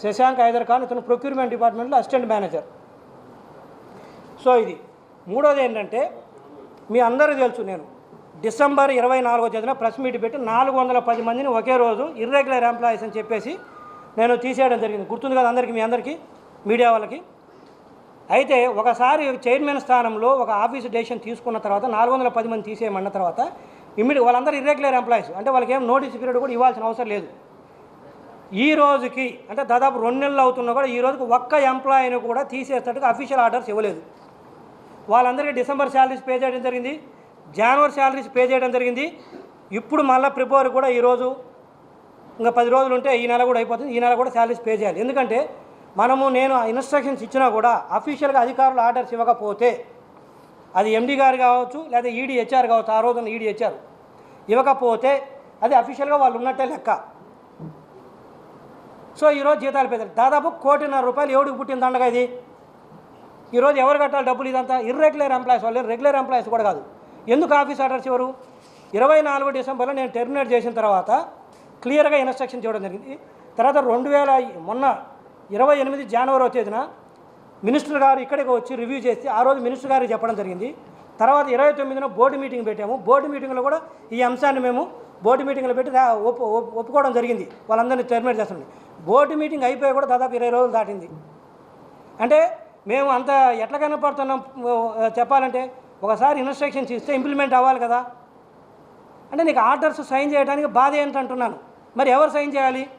శశాంక్ హైదర్ ఖాన్ ఇతను ప్రొక్యూర్మెంట్ డిపార్ట్మెంట్లో assistant manager so ఇది. మూడోది ఏంటంటే మీ అందరూ తెలుసు నేను డిసెంబర్ ఇరవై నాలుగో తేదీన ప్రెస్ మీట్ పెట్టి నాలుగు వందల పది మందిని ఒకే రోజు ఇర్రెగ్యులర్ ఎంప్లాయీస్ అని చెప్పేసి నేను తీసేయడం జరిగింది. గుర్తుంది కదా అందరికీ మీ అందరికీ మీడియా వాళ్ళకి? అయితే ఒకసారి చైర్మన్ స్థానంలో ఒక ఆఫీస్ డెసిషన్ తీసుకున్న తర్వాత నాలుగు వందల పది మంది తీసేయమన్న తర్వాత ఇమ్మీడియట్ వాళ్ళందరూ ఇర్రెగ్యులర్ ఎంప్లాయీస్ అంటే వాళ్ళకి ఏం నోటీస్ పీరియడ్ కూడా ఇవ్వాల్సిన అవసరం లేదు. ఈ రోజుకి అంటే దాదాపు రెండు నెలలు అవుతున్నా కూడా ఈ రోజుకి ఒక్క ఎంప్లాయీని కూడా తీసేస్తట్టుగా అఫీషియల్ ఆర్డర్స్ ఇవ్వలేదు. వాళ్ళందరికీ డిసెంబర్ శాలరీస్ పే చేయడం జరిగింది జనవరి శాలరీస్ పే చేయడం జరిగింది. ఇప్పుడు మళ్ళీ ఫిబ్రవరి కూడా ఈరోజు ఇంకా పది రోజులు ఉంటే ఈ నెల కూడా అయిపోతుంది ఈ నెల కూడా శాలరీస్ పే చేయాలి. ఎందుకంటే మనము నేను ఇన్స్ట్రక్షన్స్ ఇచ్చినా కూడా అఫీషియల్గా అధికారులు ఆర్డర్స్ ఇవ్వకపోతే అది ఎండీ గారు కావచ్చు లేదా ఈడీ హెచ్ఆర్ కావచ్చు ఆ రోజున ఈడీ హెచ్ఆర్ ఇవ్వకపోతే అది అఫీషియల్గా వాళ్ళు ఉన్నట్టే లెక్క. సో ఈరోజు జీతాలు పెద్ద దాదాపు కోటిన్నర రూపాయలు ఎవడికి పుట్టిన దండగా ఇది? ఈరోజు ఎవరు కట్టాలి డబ్బులు ఇదంతా? ఇర్రెగ్యులర్ ఎంప్లాయీస్ వాళ్ళు. రెగ్యులర్ ఎంప్లాయీస్ కూడా కాదు. ఎందుకు ఆఫీస్ ఆర్డర్స్ ఎవరు? ఇరవై నాలుగు డిసెంబర్లో నేను టెర్మినేట్ చేసిన తర్వాత క్లియర్గా ఇన్స్ట్రక్షన్ చేయడం జరిగింది. తర్వాత రెండు వేల మొన్న ఇరవై ఎనిమిది జనవరి తేదీన మినిస్టర్ గారు ఇక్కడికి వచ్చి రివ్యూ చేసి ఆ రోజు మినిస్టర్ గారికి చెప్పడం జరిగింది. తర్వాత ఇరవై తొమ్మిదిన బోర్డు మీటింగ్ పెట్టాము. బోర్డు మీటింగ్లో కూడా ఈ అంశాన్ని మేము బోర్డు మీటింగ్లో పెట్టి ఒప్పు ఒప్పు- ఒప్పుకోవడం జరిగింది. వాళ్ళందరినీ టెర్మినేట్ చేస్తుంది బోర్డు మీటింగ్ అయిపోయి కూడా దాదాపు ఇరవై రోజులు దాటింది. అంటే మేము అంత ఎట్లా కనపడుతున్నాం చెప్పాలంటే ఒకసారి ఇన్స్ట్రక్షన్స్ ఇస్తే ఇంప్లిమెంట్ అవ్వాలి కదా. అంటే నీకు ఆర్డర్స్ సైన్ చేయడానికి బాధ ఏంటంటున్నాను. మరి ఎవరు సైన్ చేయాలి?